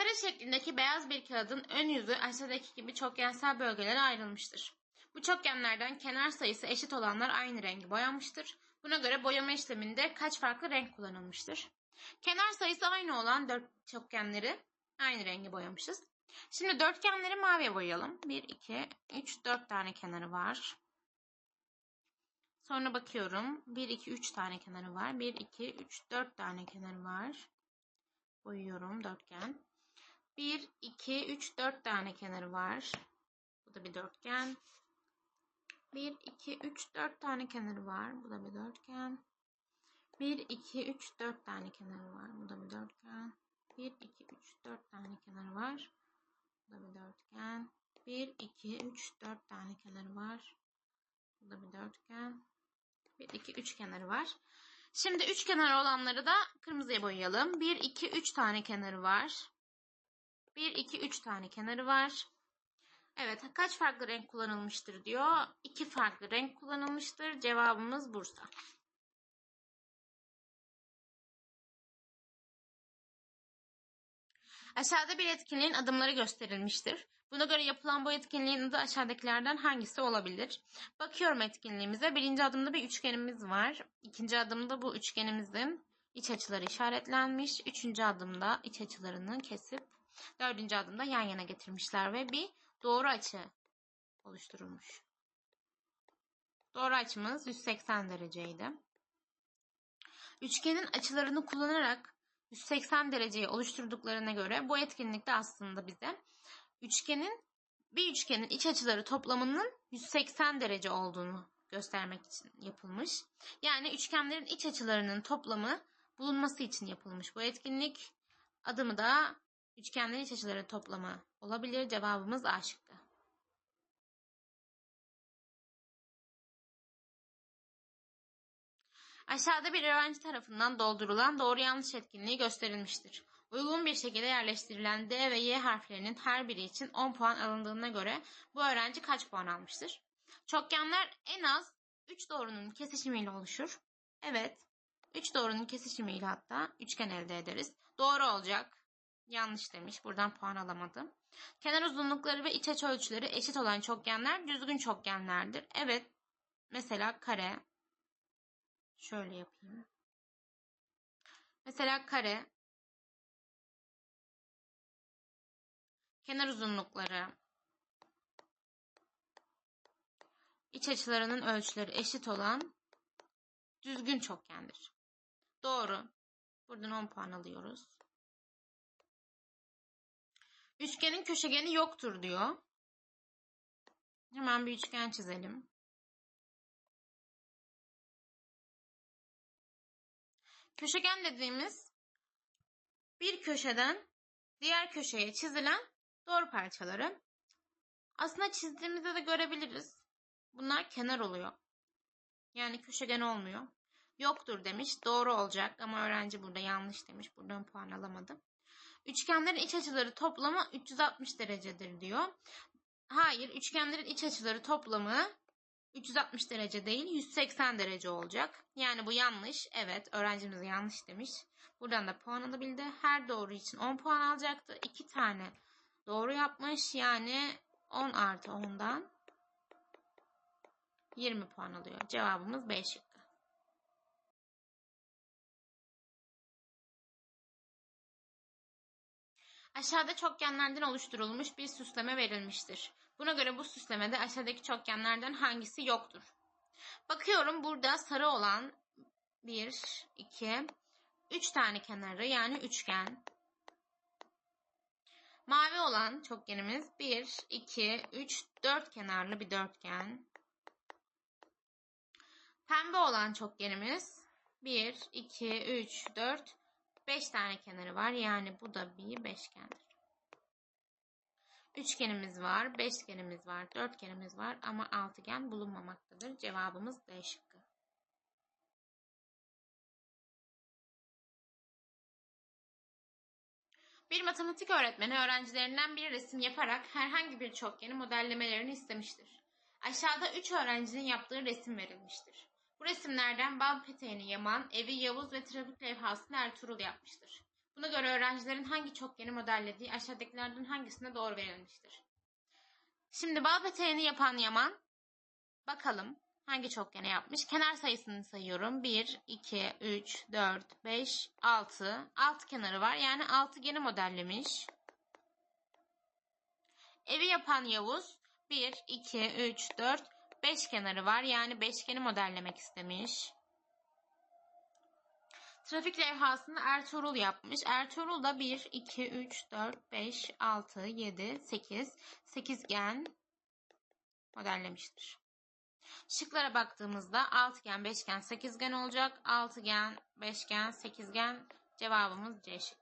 Kare şeklindeki beyaz bir kağıdın ön yüzü aşağıdaki gibi çokgensel bölgelere ayrılmıştır. Bu çokgenlerden kenar sayısı eşit olanlar aynı rengi boyanmıştır. Buna göre boyama işleminde kaç farklı renk kullanılmıştır? Kenar sayısı aynı olan dört çokgenleri aynı rengi boyamışız. Şimdi dörtgenleri maviye boyayalım. 1, 2, 3, 4 tane kenarı var. Sonra bakıyorum. 1, 2, 3 tane kenarı var. 1, 2, 3, 4 tane kenarı var. Boyuyorum dörtgen. 1, 2, 3, 4 tane kenarı var. Bu da bir dörtgen. 1, 2, 3, 4 tane kenarı var. Bu da bir dörtgen. 1, 2, 3, 4 tane kenarı var. Bu da bir dörtgen. 1, 2, 3, 4 tane kenarı var. Bu da bir dörtgen. 1, 2, 3, 4 tane kenarı var. Bu da bir dörtgen. 1, 2, 3 kenarı var. Şimdi 3 kenarı olanları da kırmızıya boyayalım. 1, 2, 3 tane kenarı var. 1, 2, 3 tane kenarı var. Evet kaç farklı renk kullanılmıştır diyor. 2 farklı renk kullanılmıştır. Cevabımız Bursa. Aşağıda bir etkinliğin adımları gösterilmiştir. Buna göre yapılan bu etkinliğin adı aşağıdakilerden hangisi olabilir? Bakıyorum etkinliğimize. Birinci adımda bir üçgenimiz var. İkinci adımda bu üçgenimizin iç açıları işaretlenmiş. Üçüncü adımda iç açılarını kesip dördüncü adımda yan yana getirmişler ve bir doğru açı oluşturulmuş. Doğru açımız 180 dereceydi. Üçgenin açılarını kullanarak 180 dereceyi oluşturduklarına göre bu etkinlikte aslında bize üçgenin bir üçgenin iç açıları toplamının 180 derece olduğunu göstermek için yapılmış. Yani üçgenlerin iç açılarının toplamı bulunması için yapılmış bu etkinlik. Adımı da üçgenlerin iç açıları toplamı olabilir. Cevabımız A şıkkı. Aşağıda bir öğrenci tarafından doldurulan doğru yanlış etkinliği gösterilmiştir. Uygun bir şekilde yerleştirilen D ve Y harflerinin her biri için 10 puan alındığına göre bu öğrenci kaç puan almıştır? Çokgenler en az 3 doğrunun kesişimiyle oluşur. Evet, 3 doğrunun kesişimiyle hatta üçgen elde ederiz. Doğru olacak. Yanlış demiş. Buradan puan alamadım. Kenar uzunlukları ve iç açı ölçüleri eşit olan çokgenler düzgün çokgenlerdir. Evet. Mesela kare, Şöyle yapayım. Mesela kare kenar uzunlukları iç açılarının ölçüleri eşit olan düzgün çokgendir. Doğru. Buradan 10 puan alıyoruz. Üçgenin köşegeni yoktur diyor. Hemen bir üçgen çizelim. Köşegen dediğimiz bir köşeden diğer köşeye çizilen doğru parçaları. Aslında çizdiğimizde de görebiliriz. Bunlar kenar oluyor. Yani köşegen olmuyor. Yoktur demiş. Doğru olacak ama öğrenci burada yanlış demiş. Buradan puan alamadım. Üçgenlerin iç açıları toplamı 360 derecedir diyor. Hayır, üçgenlerin iç açıları toplamı 360 derece değil 180 derece olacak. Yani bu yanlış. Evet öğrencimiz yanlış demiş. Buradan da puan alabildi. Her doğru için 10 puan alacaktı. 2 tane doğru yapmış. Yani 10 artı 10'dan 20 puan alıyor. Cevabımız B şıkkı. Aşağıda çokgenlerden oluşturulmuş bir süsleme verilmiştir. Buna göre bu süslemede aşağıdaki çokgenlerden hangisi yoktur? Bakıyorum burada sarı olan 1, 2, 3 tane kenarı yani üçgen. Mavi olan çokgenimiz 1, 2, 3, 4 kenarlı bir dörtgen. Pembe olan çokgenimiz 1, 2, 3, 4, 5 tane kenarı var. Yani bu da bir beşgendir. Üçgenimiz var, beşgenimiz var, dörtgenimiz var ama altıgen bulunmamaktadır. Cevabımız D şıkkı. Bir matematik öğretmeni öğrencilerinden bir resim yaparak herhangi bir çokgeni modellemelerini istemiştir. Aşağıda 3 öğrencinin yaptığı resim verilmiştir. Bu resimlerden bal peteğini Yaman, evi Yavuz ve trafik levhasını Ertuğrul yapmıştır. Buna göre öğrencilerin hangi çokgeni modellediği aşağıdakilerden hangisine doğru verilmiştir? Şimdi bal peteğini yapan Yaman bakalım hangi çokgeni yapmış. Kenar sayısını sayıyorum. 1, 2, 3, 4, 5, 6. 6 kenarı var. Yani altıgeni modellemiş. Evi yapan Yavuz 1, 2, 3, 4, 5 kenarı var. Yani beşgeni modellemek istemiş. Trafik levhasını Ertuğrul yapmış. Ertuğrul da 1, 2, 3, 4, 5, 6, 7, 8, sekizgen modellemiştir. Şıklara baktığımızda altıgen, beşgen, sekizgen olacak. Altıgen, beşgen, sekizgen cevabımız C şıkkı.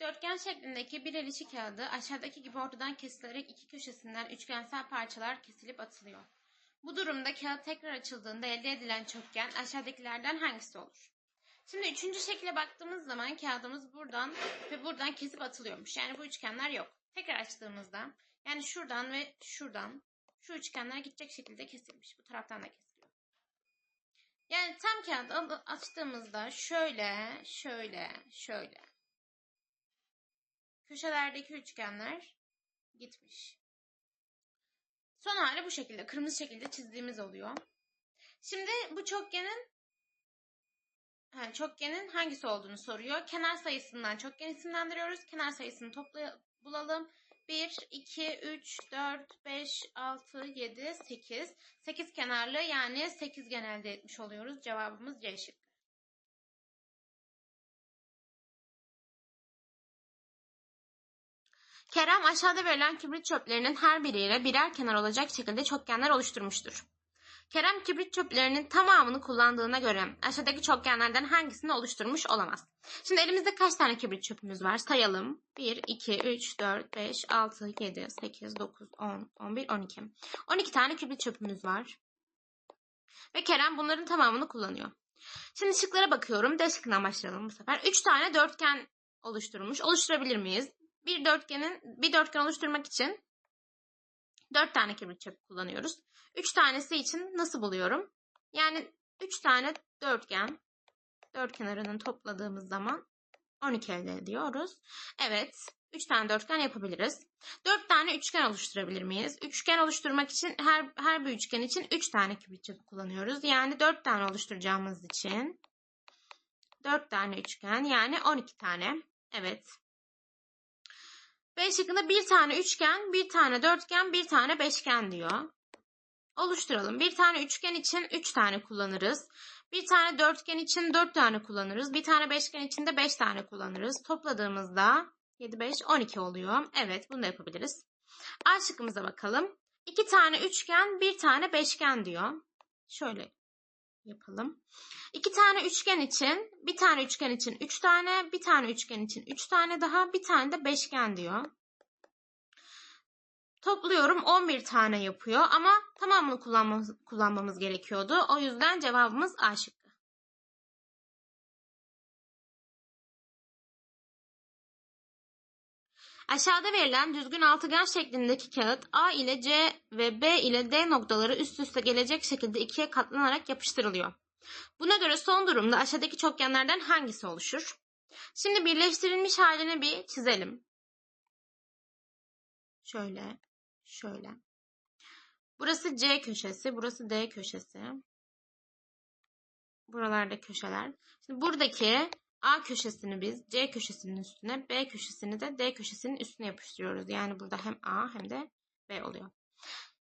Dikdörtgen şeklindeki bir el işi kağıdı aşağıdaki gibi ortadan kesilerek iki köşesinden üçgensel parçalar kesilip atılıyor. Bu durumda kağıt tekrar açıldığında elde edilen çokgen aşağıdakilerden hangisi olur? Şimdi üçüncü şekle baktığımız zaman kağıdımız buradan ve buradan kesip atılıyormuş. Yani bu üçgenler yok. Tekrar açtığımızda yani şuradan ve şuradan şu üçgenler gidecek şekilde kesilmiş. Bu taraftan da kesiliyor. Yani tam kağıdı açtığımızda şöyle, şöyle, şöyle köşelerdeki üçgenler gitmiş. Son hali bu şekilde. Kırmızı şekilde çizdiğimiz oluyor. Şimdi bu çokgenin ha, çokgenin hangisi olduğunu soruyor. Kenar sayısından çokgen isimlendiriyoruz. Kenar sayısını topla bulalım. 1, 2, 3, 4, 5, 6, 7, 8. 8 kenarlı yani 8 elde etmiş oluyoruz. Cevabımız C. Kerem aşağıda verilen kibrit çöplerinin her biriyle birer kenar olacak şekilde çokgenler oluşturmuştur. Kerem kibrit çöplerinin tamamını kullandığına göre aşağıdaki çokgenlerden hangisini oluşturmuş olamaz. Şimdi elimizde kaç tane kibrit çöpümüz var? Sayalım. 1, 2, 3, 4, 5, 6, 7, 8, 9, 10, 11, 12. 12 tane kibrit çöpümüz var. Ve Kerem bunların tamamını kullanıyor. Şimdi şıklara bakıyorum. D şıkkından başlayalım bu sefer. 3 tane dörtgen oluşturmuş. Oluşturabilir miyiz? Bir dörtgenin bir dörtgen oluşturmak için dört tane kibrit çöpü kullanıyoruz. Üç tanesi için nasıl buluyorum? Yani üç tane dörtgen dört kenarının topladığımız zaman 12 elde ediyoruz. Evet. 3 tane dörtgen yapabiliriz. 4 tane üçgen oluşturabilir miyiz? Üçgen oluşturmak için her, her bir üçgen için 3 tane kibrit çöpü kullanıyoruz. Yani 4 tane oluşturacağımız için 4 tane üçgen yani 12 tane. Evet. B şıkkında bir tane üçgen, bir tane dörtgen, bir tane beşgen diyor. Oluşturalım. Bir tane üçgen için üç tane kullanırız. Bir tane dörtgen için dört tane kullanırız. Bir tane beşgen için de beş tane kullanırız. Topladığımızda 7, 5, 12 oluyor. Evet bunu da yapabiliriz. A şıkkımıza bakalım. İki tane üçgen, bir tane beşgen diyor. Şöyle yapalım. İki tane üçgen için, bir tane üçgen için üç tane, bir tane üçgen için üç tane daha, bir tane de beşgen diyor. Topluyorum 11 tane yapıyor ama tamamını kullanmamız, kullanmamız gerekiyordu. O yüzden cevabımız A şıkkı. Aşağıda verilen düzgün altıgen şeklindeki kağıt A ile C ve B ile D noktaları üst üste gelecek şekilde ikiye katlanarak yapıştırılıyor. Buna göre son durumda aşağıdaki çokgenlerden hangisi oluşur? Şimdi birleştirilmiş halini bir çizelim. Şöyle, şöyle. Burası C köşesi, burası D köşesi. Buralarda köşeler. Şimdi buradaki A köşesini biz C köşesinin üstüne, B köşesini de D köşesinin üstüne yapıştırıyoruz. Yani burada hem A hem de B oluyor.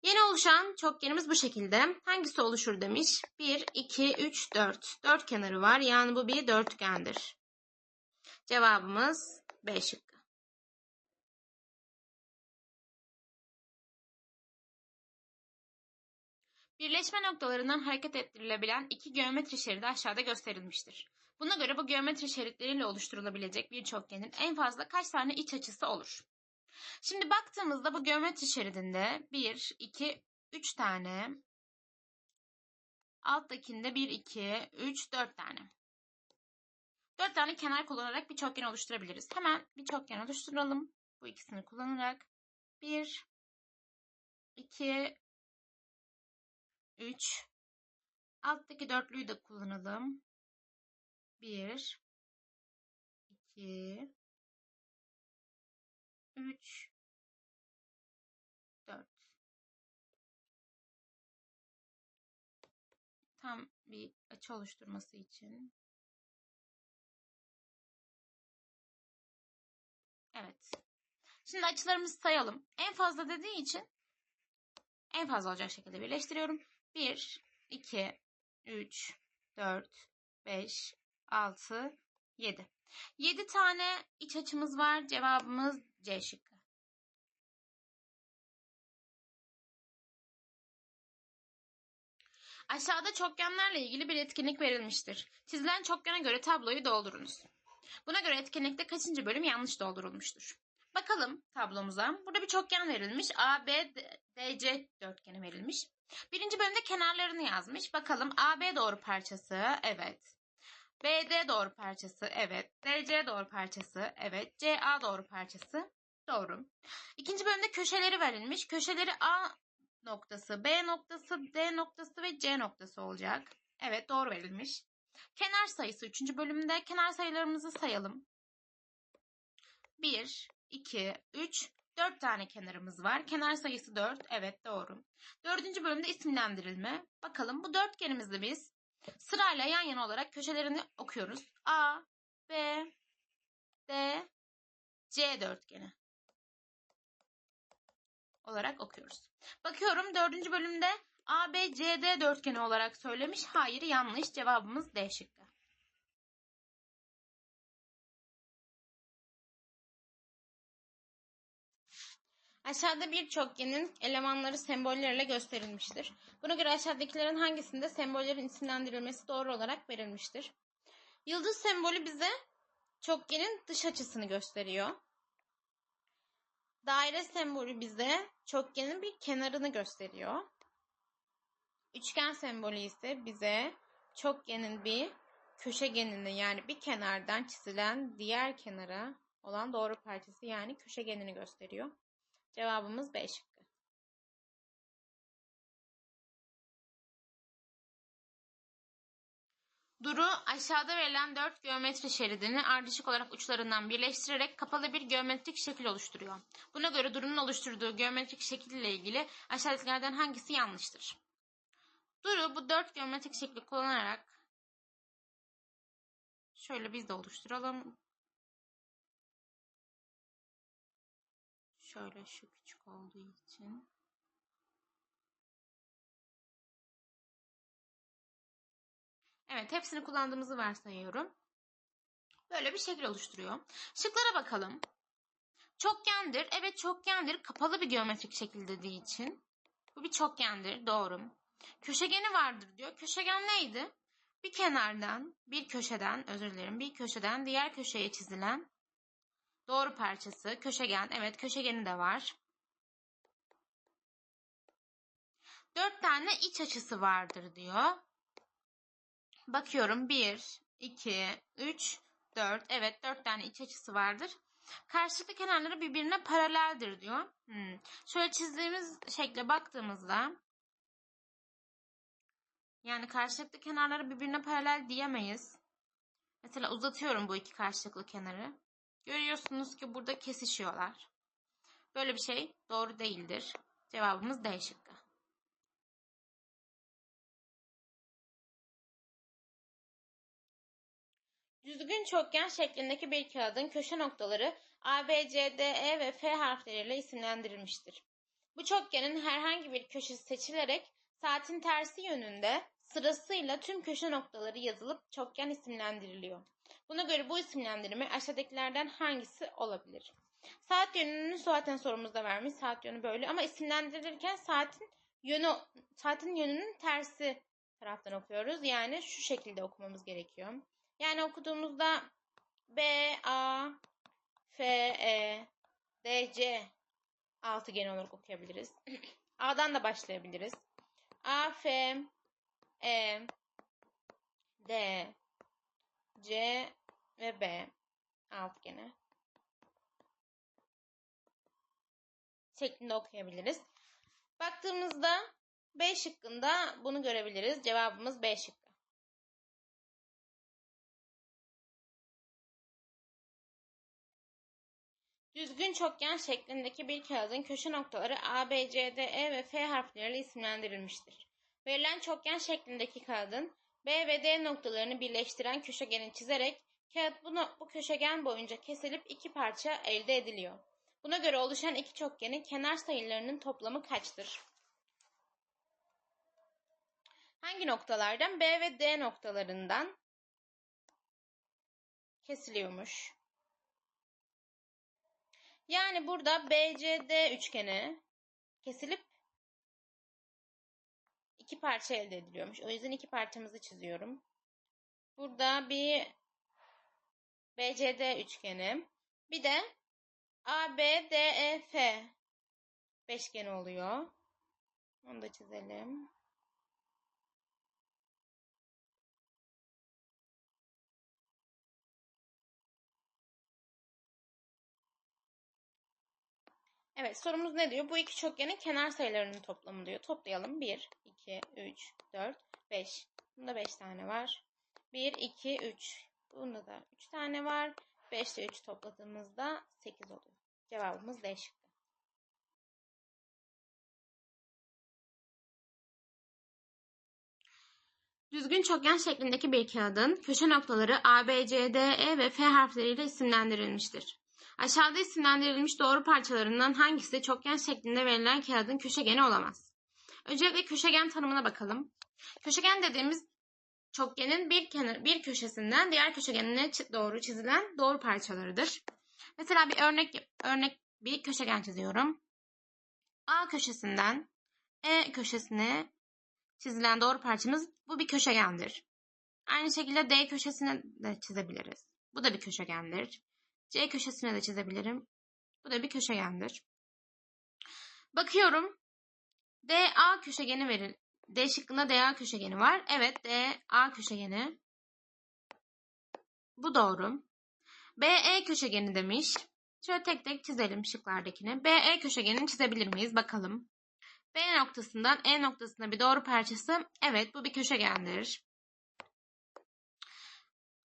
Yeni oluşan çokgenimiz bu şekilde. Hangisi oluşur demiş. 1, 2, 3, 4. 4 kenarı var. Yani bu bir dörtgendir. Cevabımız B şıkkı. Birleşme noktalarından hareket ettirilebilen iki geometri şeridi aşağıda gösterilmiştir. Buna göre bu geometri şeritleriyle oluşturulabilecek bir çokgenin en fazla kaç tane iç açısı olur? Şimdi baktığımızda bu geometri şeridinde 1, 2, 3 tane, alttakinde 1, 2, 3, 4 tane. 4 tane kenar kullanarak bir çokgen oluşturabiliriz. Hemen bir çokgen oluşturalım. Bu ikisini kullanarak 1, 2, 3, Alttaki dörtlüyü de kullanalım. 1 2 3 4 Tam bir açı oluşturması için. Evet. Şimdi açılarımızı sayalım. En fazla dediği için en fazla olacak şekilde birleştiriyorum. 1, 2, 3, 4, 5, 6, 7. 7 tane iç açımız var. Cevabımız C şıkkı. Aşağıda çokgenlerle ilgili bir etkinlik verilmiştir. Çizilen çokgene göre tabloyu doldurunuz. Buna göre etkinlikte kaçıncı bölüm yanlış doldurulmuştur? Bakalım tablomuza. Burada bir çokgen verilmiş. A, B, D, C dörtgeni verilmiş. Birinci bölümde kenarlarını yazmış. Bakalım AB doğru parçası. Evet. BD doğru parçası. Evet. DC doğru parçası. Evet. CA doğru parçası. Doğru. İkinci bölümde köşeleri verilmiş. Köşeleri A noktası, B noktası, D noktası ve C noktası olacak. Evet doğru verilmiş. Kenar sayısı 3. bölümde. Kenar sayılarımızı sayalım. 1, 2, 3, 4 tane kenarımız var. Kenar sayısı 4. Evet doğru. Dördüncü bölümde isimlendirilme. Bakalım bu dörtgenimizde biz sırayla yan yana olarak köşelerini okuyoruz. A, B, D, C dörtgeni olarak okuyoruz. Bakıyorum dördüncü bölümde A, B, C, D dörtgeni olarak söylemiş. Hayır yanlış. Cevabımız D şıkkı. Aşağıda bir çokgenin elemanları sembollerle gösterilmiştir. Buna göre aşağıdakilerin hangisinde sembollerin isimlendirilmesi doğru olarak verilmiştir? Yıldız sembolü bize çokgenin dış açısını gösteriyor. Daire sembolü bize çokgenin bir kenarını gösteriyor. Üçgen sembolü ise bize çokgenin bir köşegenini yani bir kenardan çizilen diğer kenara olan doğru parçası yani köşegenini gösteriyor. Cevabımız B şıkkı. Duru aşağıda verilen dört geometri şeridini ardışık olarak uçlarından birleştirerek kapalı bir geometrik şekil oluşturuyor. Buna göre Duru'nun oluşturduğu geometrik şekil ile ilgili aşağıdakilerden hangisi yanlıştır? Duru bu dört geometrik şekli kullanarak şöyle biz de oluşturalım. Şöyle şu küçük olduğu için. Evet hepsini kullandığımızı varsayıyorum. Böyle bir şekil oluşturuyor. Şıklara bakalım. Çokgendir. Evet çokgendir. Kapalı bir geometrik şekil dediği için. Bu bir çokgendir. Doğru. Köşegeni vardır diyor. Köşegen neydi? Bir kenardan, bir köşeden, özür dilerim, bir köşeden diğer köşeye çizilen doğru parçası. Köşegen. Evet köşegeni de var. Dört tane iç açısı vardır diyor. Bakıyorum 1, 2, 3, 4. Evet 4 tane iç açısı vardır. Karşılıklı kenarları birbirine paraleldir diyor. Hmm. Şöyle çizdiğimiz şekle baktığımızda yani karşılıklı kenarları birbirine paralel diyemeyiz. Mesela uzatıyorum bu iki karşılıklı kenarı. Görüyorsunuz ki burada kesişiyorlar. Böyle bir şey doğru değildir. Cevabımız D şıkkı. Düzgün çokgen şeklindeki bir kağıdın köşe noktaları A, B, C, D, E ve F harfleriyle isimlendirilmiştir. Bu çokgenin herhangi bir köşesi seçilerek saatin tersi yönünde sırasıyla tüm köşe noktaları yazılıp çokgen isimlendiriliyor. Buna göre bu isimlendirme aşağıdakilerden hangisi olabilir? Saat yönünü zaten sorumuzda vermiş. Saat yönü böyle ama isimlendirilirken saatin yönü saatin yönünün tersi taraftan okuyoruz. Yani şu şekilde okumamız gerekiyor. Yani okuduğumuzda B, A, F, E, D, C altıgen olarak okuyabiliriz. A'dan da başlayabiliriz. A, F, E, D, C ve B altıgeni şeklinde okuyabiliriz. Baktığımızda B şıkkında bunu görebiliriz. Cevabımız B şıkkı. Düzgün çokgen şeklindeki bir kağıdın köşe noktaları A, B, C, D, E ve F harfleriyle isimlendirilmiştir. Verilen çokgen şeklindeki kağıdın B ve D noktalarını birleştiren köşegeni çizerek kağıt bu, bu köşegen boyunca kesilip iki parça elde ediliyor. Buna göre oluşan iki çokgenin kenar sayılarının toplamı kaçtır? Hangi noktalardan? B ve D noktalarından kesiliyormuş. Yani burada BCD üçgeni kesilip iki parça elde ediliyormuş. O yüzden iki parçamızı çiziyorum. Burada bir BCD üçgeni. Bir de ABDEF beşgeni oluyor. Onu da çizelim. Evet sorumuz ne diyor? Bu iki çokgenin kenar sayılarının toplamı diyor. Toplayalım. 1, 2, 3, 4, 5. Bunda 5 tane var. 1, 2, 3. Bunda da 3 tane var. 5 ile 3 topladığımızda 8 oluyor. Cevabımız D şıkkı. Düzgün çokgen şeklindeki bir kağıdın köşe noktaları A, B, C, D, E ve F harfleriyle isimlendirilmiştir. Aşağıda isimlendirilmiş doğru parçalarından hangisi çokgen şeklinde verilen kağıdın köşegeni olamaz? Öncelikle köşegen tanımına bakalım. Köşegen dediğimiz çokgenin bir kenar, bir köşesinden diğer köşegenine doğru çizilen doğru parçalarıdır. Mesela bir örnek örnek bir köşegen çiziyorum. A köşesinden E köşesine çizilen doğru parçamız bu bir köşegendir. Aynı şekilde D köşesine de çizebiliriz. Bu da bir köşegendir. C köşesine de çizebilirim. Bu da bir köşegendir. Bakıyorum. DA köşegeni veril. D şıkkında DA köşegeni var. Evet DA köşegeni. Bu doğru. BE köşegeni demiş. Şöyle tek tek çizelim şıklardakini. BE köşegenini çizebilir miyiz? Bakalım. B noktasından E noktasına bir doğru parçası. Evet bu bir köşegendir.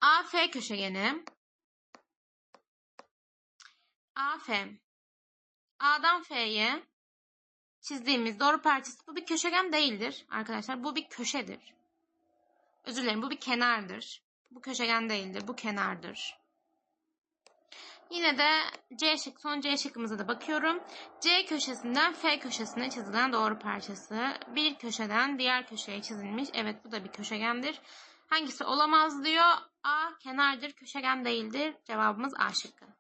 AF köşegeni. AF. A'dan F'ye çizdiğimiz doğru parçası bu bir köşegen değildir arkadaşlar. Bu bir köşedir. Özür dilerim bu bir kenardır. Bu köşegen değildir. Bu kenardır. Yine de C şık, son C şıkkımıza da bakıyorum. C köşesinden F köşesine çizilen doğru parçası. Bir köşeden diğer köşeye çizilmiş. Evet bu da bir köşegendir. Hangisi olamaz diyor. A kenardır, köşegen değildir. Cevabımız A şıkkı.